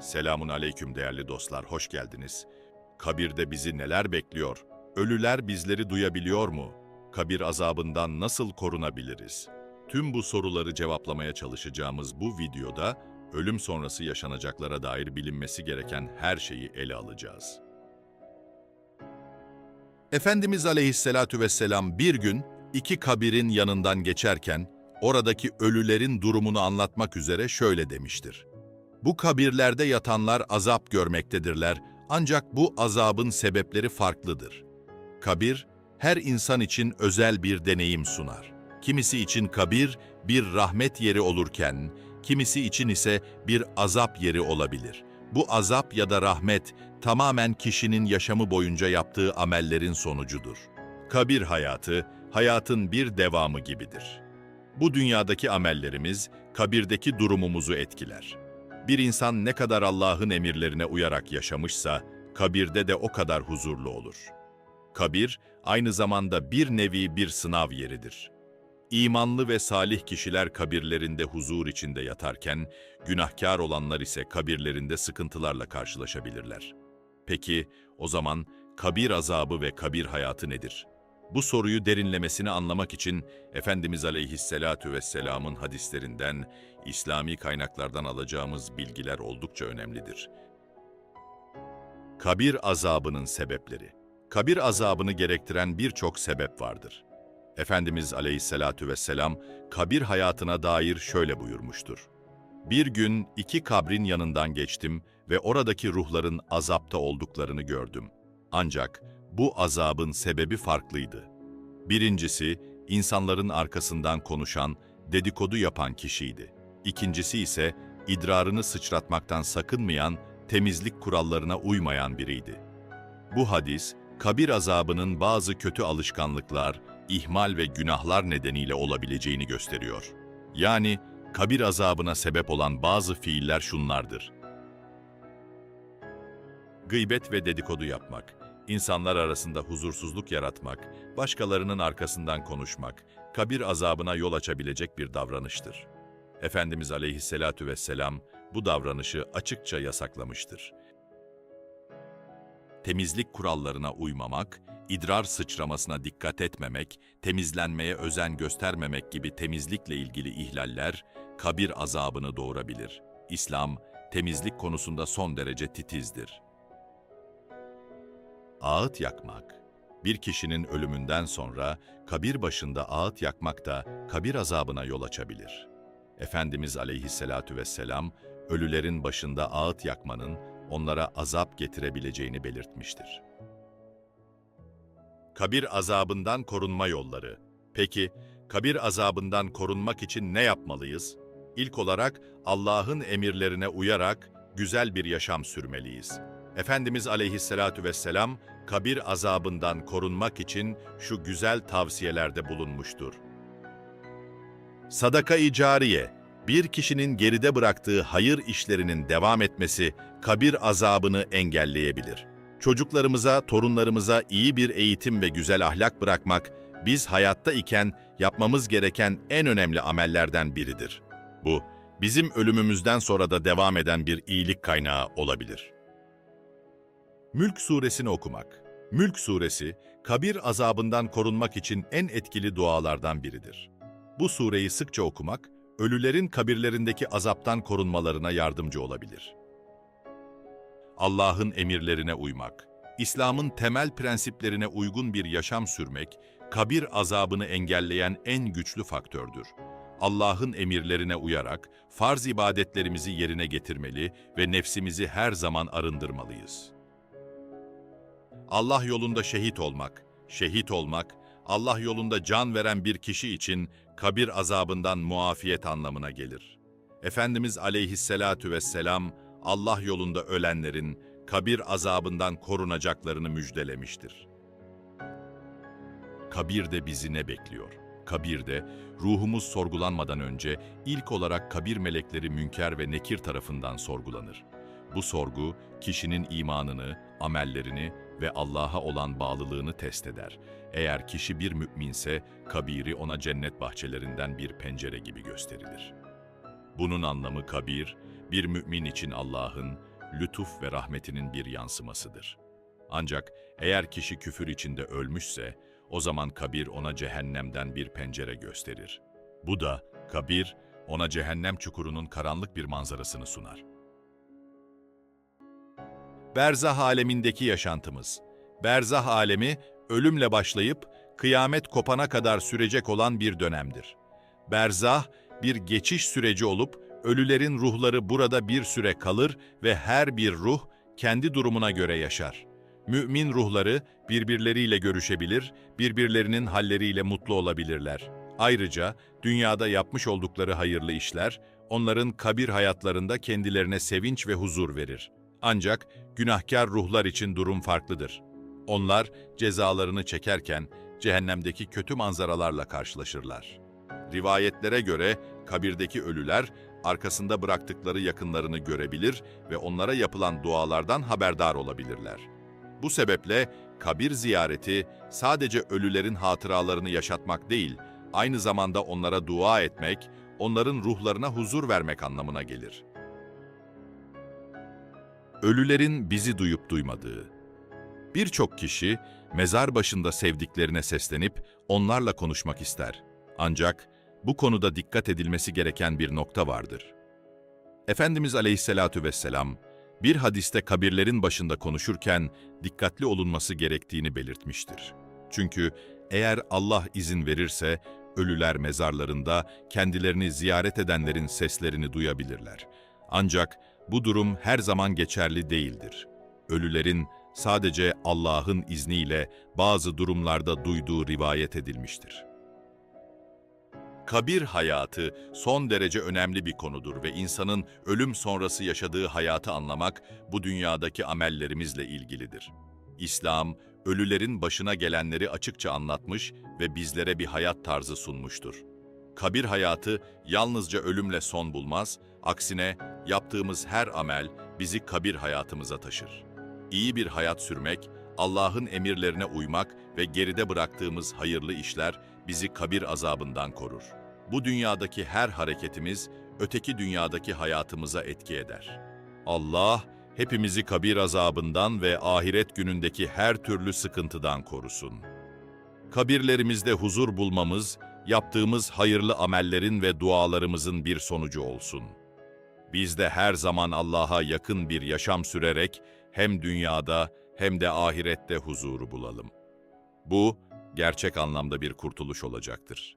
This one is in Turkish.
Selamun aleyküm değerli dostlar, hoş geldiniz. Kabirde bizi neler bekliyor? Ölüler bizleri duyabiliyor mu? Kabir azabından nasıl korunabiliriz? Tüm bu soruları cevaplamaya çalışacağımız bu videoda ölüm sonrası yaşanacaklara dair bilinmesi gereken her şeyi ele alacağız. Efendimiz aleyhissalatu vesselam bir gün iki kabirin yanından geçerken oradaki ölülerin durumunu anlatmak üzere şöyle demiştir. Bu kabirlerde yatanlar azap görmektedirler ancak bu azabın sebepleri farklıdır. Kabir, her insan için özel bir deneyim sunar. Kimisi için kabir bir rahmet yeri olurken, kimisi için ise bir azap yeri olabilir. Bu azap ya da rahmet tamamen kişinin yaşamı boyunca yaptığı amellerin sonucudur. Kabir hayatı, hayatın bir devamı gibidir. Bu dünyadaki amellerimiz, kabirdeki durumumuzu etkiler. Bir insan ne kadar Allah'ın emirlerine uyarak yaşamışsa, kabirde de o kadar huzurlu olur. Kabir, aynı zamanda bir nevi bir sınav yeridir. İmanlı ve salih kişiler kabirlerinde huzur içinde yatarken, günahkar olanlar ise kabirlerinde sıkıntılarla karşılaşabilirler. Peki, o zaman kabir azabı ve kabir hayatı nedir? Bu soruyu derinlemesine anlamak için Efendimiz Aleyhisselatu Vesselam'ın hadislerinden, İslami kaynaklardan alacağımız bilgiler oldukça önemlidir. Kabir azabının sebepleri Kabir azabını gerektiren birçok sebep vardır. Efendimiz Aleyhisselatu Vesselam, kabir hayatına dair şöyle buyurmuştur. Bir gün iki kabrin yanından geçtim ve oradaki ruhların azapta olduklarını gördüm. Ancak bu azabın sebebi farklıydı. Birincisi, insanların arkasından konuşan, dedikodu yapan kişiydi. İkincisi ise idrarını sıçratmaktan sakınmayan, temizlik kurallarına uymayan biriydi. Bu hadis, kabir azabının bazı kötü alışkanlıklar, ihmal ve günahlar nedeniyle olabileceğini gösteriyor. Yani kabir azabına sebep olan bazı fiiller şunlardır. Gıybet ve dedikodu yapmak, insanlar arasında huzursuzluk yaratmak, başkalarının arkasından konuşmak, kabir azabına yol açabilecek bir davranıştır. Efendimiz aleyhisselatu vesselam bu davranışı açıkça yasaklamıştır. Temizlik kurallarına uymamak, idrar sıçramasına dikkat etmemek, temizlenmeye özen göstermemek gibi temizlikle ilgili ihlaller kabir azabını doğurabilir. İslam, temizlik konusunda son derece titizdir. Ağıt yakmak Bir kişinin ölümünden sonra kabir başında ağıt yakmak da kabir azabına yol açabilir. Efendimiz aleyhissalatu vesselam, ölülerin başında ağıt yakmanın onlara azap getirebileceğini belirtmiştir. Kabir azabından korunma yolları. Peki, kabir azabından korunmak için ne yapmalıyız? İlk olarak Allah'ın emirlerine uyarak güzel bir yaşam sürmeliyiz. Efendimiz aleyhissalatu vesselam, kabir azabından korunmak için şu güzel tavsiyelerde bulunmuştur. Sadaka-i cariye, bir kişinin geride bıraktığı hayır işlerinin devam etmesi kabir azabını engelleyebilir. Çocuklarımıza, torunlarımıza iyi bir eğitim ve güzel ahlak bırakmak, biz hayatta iken yapmamız gereken en önemli amellerden biridir. Bu, bizim ölümümüzden sonra da devam eden bir iyilik kaynağı olabilir. Mülk suresini okumak. Mülk suresi, kabir azabından korunmak için en etkili dualardan biridir. Bu sureyi sıkça okumak, ölülerin kabirlerindeki azaptan korunmalarına yardımcı olabilir. Allah'ın emirlerine uymak, İslam'ın temel prensiplerine uygun bir yaşam sürmek, kabir azabını engelleyen en güçlü faktördür. Allah'ın emirlerine uyarak farz ibadetlerimizi yerine getirmeli ve nefsimizi her zaman arındırmalıyız. Allah yolunda şehit olmak, şehit olmak, Allah yolunda can veren bir kişi için kabir azabından muafiyet anlamına gelir. Efendimiz aleyhisselatu vesselam, Allah yolunda ölenlerin kabir azabından korunacaklarını müjdelemiştir. Kabirde bizi ne bekliyor? Kabirde, ruhumuz sorgulanmadan önce ilk olarak kabir melekleri Münker ve Nekir tarafından sorgulanır. Bu sorgu, kişinin imanını, amellerini ve Allah'a olan bağlılığını test eder. Eğer kişi bir müminse, kabiri ona cennet bahçelerinden bir pencere gibi gösterilir. Bunun anlamı kabir, bir mümin için Allah'ın lütuf ve rahmetinin bir yansımasıdır. Ancak eğer kişi küfür içinde ölmüşse, o zaman kabir ona cehennemden bir pencere gösterir. Bu da kabir ona cehennem çukurunun karanlık bir manzarasını sunar. Berzah alemindeki yaşantımız. Berzah alemi ölümle başlayıp kıyamet kopana kadar sürecek olan bir dönemdir. Berzah bir geçiş süreci olup ölülerin ruhları burada bir süre kalır ve her bir ruh kendi durumuna göre yaşar. Mümin ruhları birbirleriyle görüşebilir, birbirlerinin halleriyle mutlu olabilirler. Ayrıca dünyada yapmış oldukları hayırlı işler onların kabir hayatlarında kendilerine sevinç ve huzur verir. Ancak günahkar ruhlar için durum farklıdır. Onlar cezalarını çekerken cehennemdeki kötü manzaralarla karşılaşırlar. Rivayetlere göre kabirdeki ölüler arkasında bıraktıkları yakınlarını görebilir ve onlara yapılan dualardan haberdar olabilirler. Bu sebeple kabir ziyareti sadece ölülerin hatıralarını yaşatmak değil, aynı zamanda onlara dua etmek, onların ruhlarına huzur vermek anlamına gelir. Ölülerin bizi duyup duymadığı. Birçok kişi mezar başında sevdiklerine seslenip onlarla konuşmak ister. Ancak bu konuda dikkat edilmesi gereken bir nokta vardır. Efendimiz Aleyhisselatü Vesselam, bir hadiste kabirlerin başında konuşurken dikkatli olunması gerektiğini belirtmiştir. Çünkü eğer Allah izin verirse, ölüler mezarlarında kendilerini ziyaret edenlerin seslerini duyabilirler. Ancak bu durum her zaman geçerli değildir. Ölülerin sadece Allah'ın izniyle bazı durumlarda duyduğu rivayet edilmiştir. Kabir hayatı son derece önemli bir konudur ve insanın ölüm sonrası yaşadığı hayatı anlamak bu dünyadaki amellerimizle ilgilidir. İslam, ölülerin başına gelenleri açıkça anlatmış ve bizlere bir hayat tarzı sunmuştur. Kabir hayatı yalnızca ölümle son bulmaz, aksine yaptığımız her amel bizi kabir hayatımıza taşır. İyi bir hayat sürmek, Allah'ın emirlerine uymak ve geride bıraktığımız hayırlı işler bizi kabir azabından korur. Bu dünyadaki her hareketimiz öteki dünyadaki hayatımıza etki eder. Allah hepimizi kabir azabından ve ahiret günündeki her türlü sıkıntıdan korusun. Kabirlerimizde huzur bulmamız, yaptığımız hayırlı amellerin ve dualarımızın bir sonucu olsun. Biz de her zaman Allah'a yakın bir yaşam sürerek hem dünyada hem de ahirette huzuru bulalım. Bu, gerçek anlamda bir kurtuluş olacaktır.